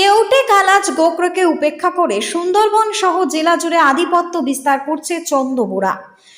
কেউটে কালাজ গোকরকে উপেক্ষা করে সুন্দরবন সহ জেলা জুড়ে আধিপত্য বিস্তার করছে চন্দ্রবোড়া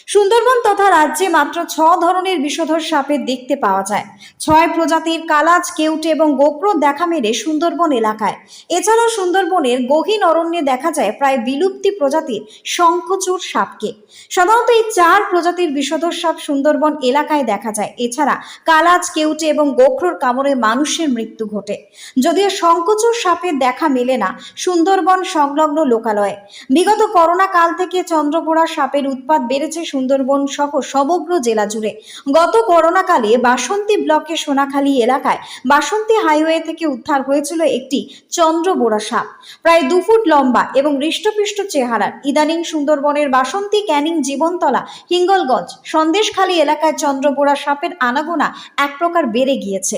সুন্দরবন তথা রাজ্যে মাত্র ছ ধরনের বিষধর সাপের দেখতে পাওয়া যায়। ছয় প্রজাতির কালাজ, কেউটে এবং গোপ্র দেখা মেলে সুন্দরবন এলাকায়। এছাড়াও সুন্দরবনের গহীন অরণ্যে দেখা যায় প্রায় বিলুপ্তি প্রজাতির শঙ্খচূড় সাপকে। সাধারণত এই চার প্রজাতির বিষধর সাপ সুন্দরবন এলাকায় দেখা যায়। এছাড়া কালাজ, কেউটে এবং গোখরোর কামড়ে মানুষের মৃত্যু ঘটে। যদিও শঙ্কচুর সাপের দেখা মেলে না, সুন্দরবন সংলগ্ন লোকালয়ে। বিগত করোনা কাল থেকে চন্দ্রপোড়া সাপের উৎপাত বেড়েছে সুন্দরবন সহ সমগ্র জেলা জুড়ে। গত করোনাকালে বাসন্তী ব্লকের সোনাখালী এলাকায় বাসন্তী হাইওয়ে থেকে উদ্ধার হয়েছিল একটি চন্দ্রবোড়া সাপ। প্রায় দু ফুট লম্বা এবং হৃষ্টপুষ্ট চেহারার ইদানিং সুন্দরবনের বাসন্তী ক্যানিং জীবনতলা হিঙ্গলগঞ্জ সন্দেশখালী এলাকায় চন্দ্রবোড়া সাপের আনাগোনা এক প্রকার বেড়ে গিয়েছে।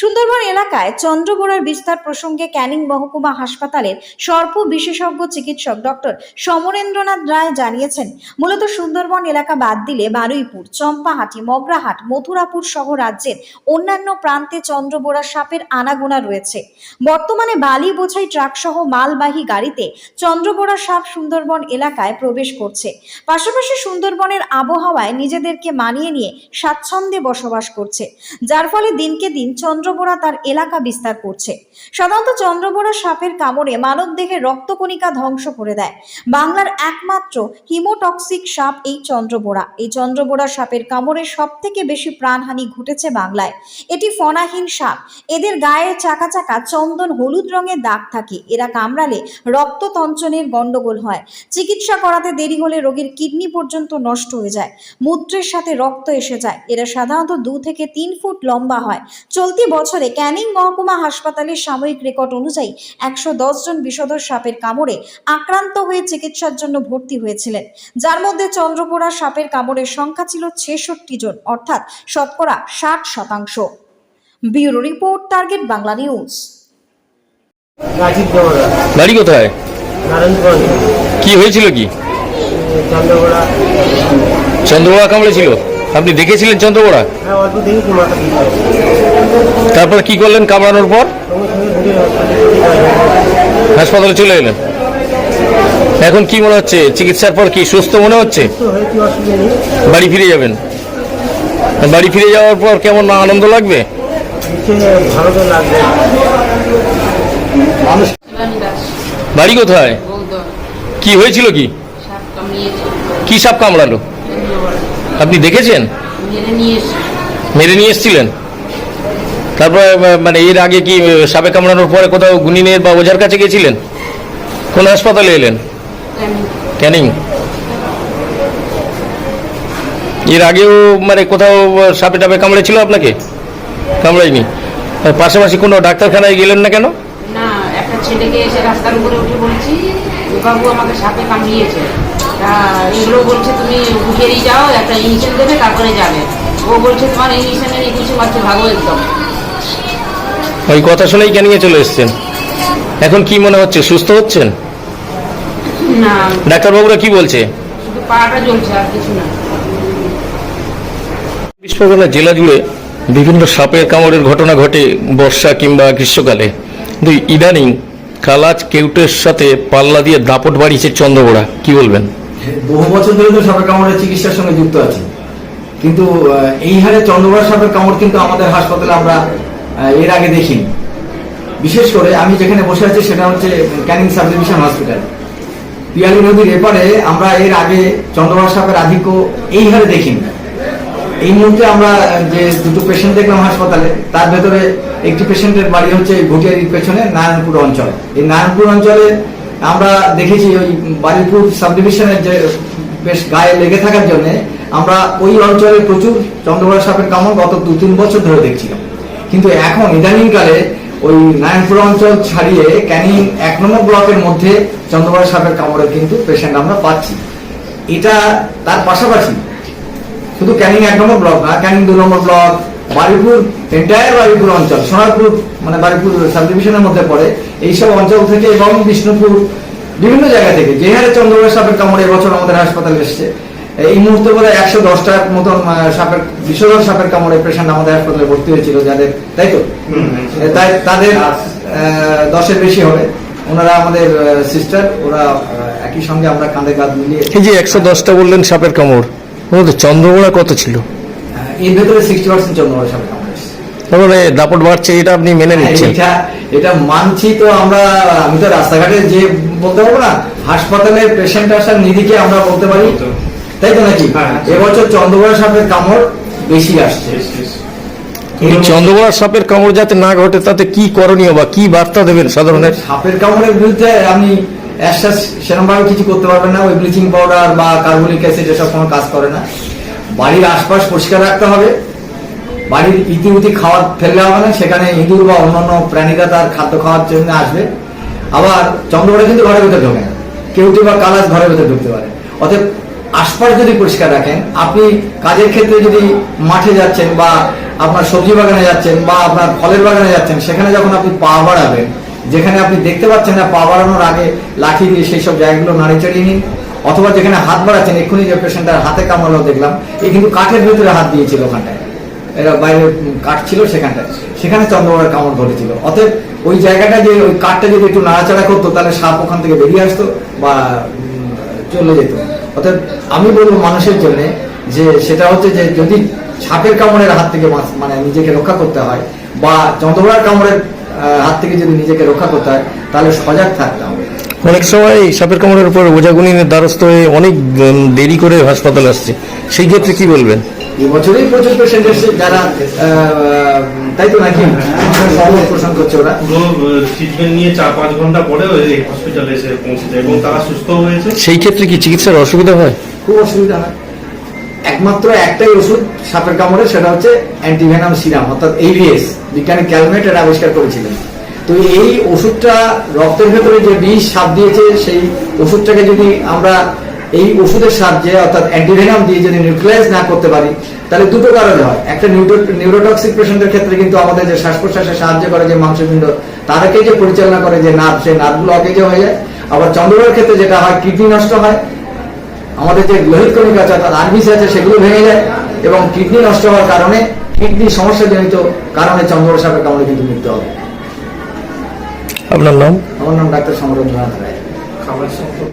সুন্দরবন এলাকায় চন্দ্রবোড়ার বিস্তার প্রসঙ্গে ক্যানিং মহকুমা হাসপাতালের সর্প বিশেষজ্ঞ চিকিৎসক ডক্টর সমরেন্দ্রনাথ রায় জানিয়েছেন, মূলত সুন্দরবন এলাকা বাদ দিলে বারুইপুর, চম্পাহাটি, মগরাহাট, মথুরাপুর সহ রাজ্যের অন্যান্য প্রান্তে চন্দ্রবোড়া সাপের আনাগোনা রয়েছে। বর্তমানে বালি বোঝাই ট্রাক সহ মালবাহী গাড়িতে চন্দ্রবোড়া সাপ সুন্দরবন এলাকায় প্রবেশ করছে। পাশাপাশি সুন্দরবনের আবহাওয়ায় নিজেদেরকে মানিয়ে নিয়ে স্বাচ্ছন্দ্যে বসবাস করছে। যার ফলে দিনকে দিন চন্দ্রবোড়া তার এলাকা বিস্তার করছে। সাধারণত চন্দ্রবোড়া সাপের কামড়ে মানবদেহের রক্তকণিকা ধ্বংস করে দেয়। বাংলার একমাত্র হিমোটক্সিক সাপ এই চন্দ্রবোড়া এই চন্দ্রবোড়া সাপের কামড়ে সব থেকে বেশি প্রাণহানি ঘটেছে বাংলায়। এটি ফনাহীন সাপ। এদের গায়ে চাকা চাকা চন্দন হলুদ রঙের দাগ থাকে। এরা কামড়ালে রক্ততঞ্চনের গন্ডগোল হয়। চিকিৎসা করাতে দেরি হলে রোগীর কিডনি পর্যন্ত নষ্ট হয়ে যায়। মূত্রের সাথে রক্ত এসে যায়। এরা সাধারণত দু থেকে তিন ফুট লম্বা হয়। চলতি বছরে ক্যানিং মহকুমা হাসপাতালের সাময়িক রেকর্ড অনুযায়ী একশো দশ জন বিষধর সাপের কামড়ে আক্রান্ত হয়ে চিকিৎসার জন্য ভর্তি হয়েছিলেন। যার মধ্যে চন্দ্রপোড়া সাপের কামড়ের সংখ্যা ছিল ছেষট্টি জন অর্থাৎ শতকরা ষাট শতাংশ। Bureau report target Bangla news. বাড়ি কোথায়? কি হয়েছিল কি? চন্দ্রগোড়া। কামড়েছিল আপনি দেখেছিলেন চন্দ্রবোড়া হ্যাঁ তারপর কি করলেন কামড়ানোর পর? হাসপাতালে চলে এলেন? এখন কি মনে হচ্ছে? চিকিৎসার পর কি সুস্থ মনে হচ্ছে? বাড়ি ফিরে যাবেন। বাড়ি ফিরে যাওয়ার পর কেমন আনন্দ লাগবে? বাড়ি কোথায়? কি হয়েছিল কি? কি সাপ কামড়ালো? আপনি দেখেছেন? মেরে নিয়ে এসেছিলেন। তারপরে মানে এর আগে কি সাপে কামড়ানোর পরে কোথাও গুনিনের বা ওঝার কাছে গেছিলেন? কোন হাসপাতালে এলেন? ক্যানিং? এর আগেও মানে কোথাও সাপে টাপে কামড়েছিল আপনাকে? কামড়ায়নি? আর পাশাপাশি কোনো ডাক্তারখানায় গেলেন না কেন? না একটা ছেলেকে এসে রাস্তার উপরে উঠে বলছি বাবু আমাকে সাপে কামড়িয়েছে। এগুলো বলছে তুমি যাও একটা ইঞ্জেকশন দেবে তারপরে যাবে। ও বলছে তোমার কিছু ভাগো একদম। ওই কথা শুনেই ক্যানিংয়ে চলে এসেছেন। এখন কি মনে হচ্ছে সুস্থ হচ্ছেন? না। ডাক্তারবাবুরা কি বলছে? শুধু পাটা জ্বলছে আর কিছু না। চব্বিশ জেলা জুড়ে বিভিন্ন সাপের কামড়ের ঘটনা ঘটে বর্ষা কিংবা গ্রীষ্মকালে। কিন্তু ইদানিং কালাজ কেউটের সাথে পাল্লা দিয়ে দাপট বাড়িয়েছে চন্দ্রবোড়া। কি বলবেন? বহু বছর ধরে তো সাপের কামড়ের চিকিৎসার সঙ্গে যুক্ত আছি। কিন্তু এই হারে চন্দ্রবার সাপের কামড় কিন্তু আমাদের হাসপাতালে আমরা এর আগে দেখিনি। বিশেষ করে আমি যেখানে বসে আছি সেটা হচ্ছে Canning sub division hospital. Piyali নদীর এপারে আমরা এর আগে চন্দ্রবার সাপের আধিক্য এই হারে দেখিনি। এই মুহূর্তে আমরা যে দুটো পেশেন্ট দেখলাম হাসপাতালে, তার ভেতরে একটি পেশেন্টের বাড়ি হচ্ছে ঘটিয়ারির পেছনে নারায়ণপুর অঞ্চল। এই নারায়ণপুর অঞ্চলে আমরা দেখেছি ওই বালিপুর সাব ডিভিশনের যে বেশ গায়ে লেগে থাকার জন্য আমরা ওই অঞ্চলে প্রচুর চন্দ্রবড়া সাপের কামড় গত দু তিন বছর ধরে দেখছিলাম। কিন্তু এখন ইদানিংকালে ওই নারায়ণপুর অঞ্চল ছাড়িয়ে ক্যানিং এক নম্বর ব্লকের মধ্যে চন্দ্রবড়া সাপের কামড়ে কিন্তু পেশেন্ট আমরা পাচ্ছি। এটা তার পাশাপাশি শুধু ক্যানিং এক নম্বর ব্লক না, ক্যানিং দু number block Baripur entire Baripur অঞ্চল, সোনারপুর মানে বারিপুর সাব ডিভিশনের মধ্যে পড়ে, এইসব অঞ্চল থেকে এবং বিষ্ণুপুর, বিভিন্ন জায়গা থেকে, যে হারে চন্দ্রবাস সাপের কামড়ে এবছর আমাদের হাসপাতালে এসছে এই মুহূর্তে বোধ হয় একশো দশটার মতন সাপের বিষধর সাপের কামড়ে পেশেন্ট আমাদের হাসপাতালে ভর্তি হয়েছিল যাদের তাই তো? তাই তাদের দশের বেশি হবে। ওনারা আমাদের সিস্টার ওরা একই সঙ্গে আমরা কাঁধে কাঁধ মিলিয়ে এই যে একশো দশটা বললেন সাপের কামড় চন্দ্রবোড়া কত ছিল? এর ভেতরে সিক্সটি পার্সেন্ট চন্দ্রবড় সাপে কামড় তারপরে দাপট বাড়ছে এটা আপনি মেনে নিচ্ছেন। এটা এটা মানছি তো আমরা আমি তো রাস্তাঘাটে যে বলতে পারব না হাসপাতালে পেশেন্ট আসার নিরিখে আমরা বলতে পারি। তাই তো নাকি? হ্যাঁ। এবছর চন্দ্রবড় সাপের কামড় বেশি আসছে। এই চন্দ্রবোড়া সাপের কামড় যাতে না ঘটে তাতে কি করণীয় বা কি বার্তা দেবেন সাধারণের সাপের কামড়ের বিরুদ্ধে আপনি অ্যাশ্বাস সেরকমভাবে কিছু করতে পারবেন না। ওই ব্লিচিং পাউডার বা কার্বনিক অ্যাসিড এসব কোনো কাজ করে না। বাড়ির আশপাশ পরিষ্কার রাখতে হবে। বাড়ির ইতিউতি খাওয়ার ফেললে হবে না। সেখানে ইঁদুর বা অন্যান্য প্রাণীরা তার খাদ্য খাওয়ার জন্য আসবে। আবার চন্দ্রবড়া কিন্তু ঘরের ভেতরে ঢোকে না। কেউটি বা কালাস ঘরের ভেতরে ঢুকতে পারে। অতএব আশপাশ যদি পরিষ্কার রাখেন, আপনি কাজের ক্ষেত্রে যদি মাঠে যাচ্ছেন বা আপনার সবজি বাগানে যাচ্ছেন বা আপনার ফলের বাগানে যাচ্ছেন, সেখানে যখন আপনি পা বাড়াবেন, যেখানে আপনি দেখতে পাচ্ছেন না পা বাড়ানোর আগে লাঠি দিয়ে সেই সব জায়গাগুলো নাড়ি চড়িয়ে নিন, অথবা যেখানে হাত বাড়াচ্ছেন, এক্ষুনি যে পেশেন্টটার হাতে কামড়ালো দেখলাম এই কিন্তু কাঠের ভিতরে হাত দিয়েছিল ওখানটায়। এরা বাইরে কাঠ ছিল সেখানটায়। সেখানে চন্দ্রবড়ার কামড় ঘটেছিল অতএব ওই জায়গাটা যে, ওই কাঠটা যদি একটু নাড়াচাড়া করতো, তাহলে সাপ ওখান থেকে বেরিয়ে আসতো বা চলে যেত। অতএব আমি বলব মানুষের জন্য যে সেটা হচ্ছে যে যদি সাপের কামড়ের হাত থেকে মানে নিজেকে রক্ষা করতে হয় বা চন্দ্রবড়ার কামড়ের হাত থেকে যদি নিজেকে রক্ষা করতে হয়, তাহলে সজাগ থাকতে হবে। অনেক সময় সাপের কামড়ের উপর ওঝাগুনিনের দ্বারস্থ হয়ে অনেক দেরি করে হাসপাতালে আসছে। সেই ক্ষেত্রে কি বলবেন? এবছরই প্রচুর পেশেন্ট এসেছে যারা তাই তো নাকি? সহমত পোষণ করছে ওরা। ট্রিটমেন্ট নিয়ে চার পাঁচ ঘণ্টা পরে ওই হসপিটালে এসে পৌঁছে যায় এবং তারা সুস্থ হয়েছে। সেই ক্ষেত্রে কি চিকিৎসার অসুবিধা হয়? খুব অসুবিধা হয়। একমাত্র একটাই ওষুধ সাপের কামড়ে সেটা হচ্ছে অ্যান্টিভেনাম সিরাম অর্থাৎ এভিএস বিজ্ঞানী ক্যালমেট এটা আবিষ্কার করেছিলেন। তো এই ওষুধটা রক্তের ভেতরে যে বিষ সাপ দিয়েছে, সেই ওষুধটাকে যদি আমরা এই ওষুধের সাহায্যে, অর্থাৎ অ্যান্টিভেনাম দিয়ে যদি নিউট্রিলাইজ না করতে পারি, তাহলে দুটো কারণে হয়। একটা নিউরোটক্সিক পেশেন্টের ক্ষেত্রে কিন্তু আমাদের যে শ্বাস প্রশ্বাসে সাহায্য করে যে মাংসপিণ্ড তারাকে যে পরিচালনা করে যে নার্ভ সেই নার্ভগুলো অকেজে হয়ে যায়। আবার চন্দ্রবার ক্ষেত্রে যেটা হয় কিডনি নষ্ট হয়। আমাদের যে লোহিত কণিকা আছে, অর্থাৎ আরবিসি আছে, সেগুলো ভেঙে যায় এবং কিডনি নষ্ট হওয়ার কারণে কিডনি সমস্যাজনিত কারণে চন্দ্র সাপের কামড়ে কিন্তু মৃত্যু হবে। আপনার নাম? আমার নাম ডাক্তার সমরঞ্জন রায়। খাবার